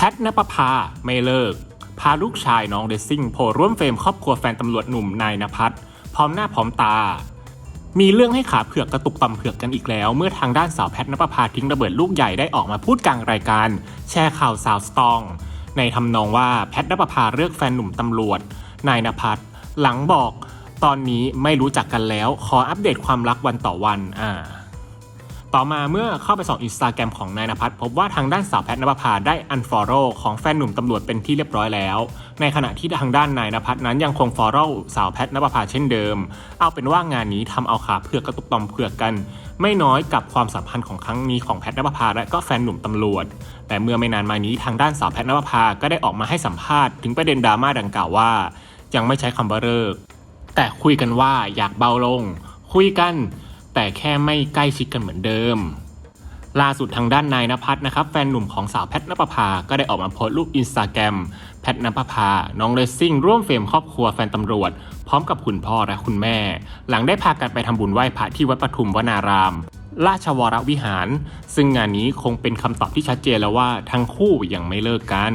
แพทนปภาไม่เลิก พาลูกชายน้องเดซซิ่งโผล่ร่วมเฟรมครอบครัวแฟนตำรวจหนุ่มนายนภัสพร้อมหน้าพร้อมตา มีเรื่องให้ขาเผือกกระตุกต่อมเผือกกันอีกแล้ว เมื่อทางด้านสาวแพทนปภาทิ้งระเบิดลูกใหญ่ได้ออกมาพูดกลางรายการ แชร์ข่าวสาวสตอง ในทำนองว่าแพทนปภาเลือกแฟนหนุ่มตำรวจ นายนภัสหลังบอก ตอนนี้ไม่รู้จักกันแล้ว ขออัปเดตความรักวันต่อวันอ่า ต่อมาเมื่อเข้าไปส่องอินสตาแกรมของนายนภัสพบว่าทางด้านสาวแพทนภพาได้อันฟอลโล่ของแฟนหนุ่มตำรวจเป็นที่เรียบร้อยแล้ว ในขณะที่ทางด้านนายนภัสนั้นยังคงฟอลโล่สาวแพทนภพาเช่นเดิม เอาเป็นว่างานนี้ทำเอาขาเผือกกระตุกต่อมเผือกกัน ไม่น้อยกับความสัมพันธ์ของครั้งนี้ของแพทนภพาและก็แฟนหนุ่มตำรวจ แต่เมื่อไม่นานมานี้ทางด้านสาวแพทนภพาก็ได้ออกมาให้สัมภาษณ์ถึงประเด็นดราม่าดังกล่าวว่า ยังไม่ใช้คำว่าเลิกแต่คุยกันว่าอยากเบาลง คุยกัน แต่แค่ไม่ใกล้ชิดกันเหมือนเดิม ล่าสุดทางด้านนายนภัสนะครับ แฟนหนุ่มของสาวแพทนปภาก็ได้ออกมาโพสต์รูปอินสตาแกรมแพทนปภาน้องเรซซิ่ง ร่วมเฟรมครอบครัวแฟนตำรวจ พร้อมกับคุณพ่อและคุณแม่ หลังได้พากันไปทำบุญไหว้พระที่วัดปทุมวนาราม ราชวรวิหาร ซึ่งงานนี้คงเป็นคำตอบที่ชัดเจนแล้วว่าทั้งคู่ยังไม่เลิกกัน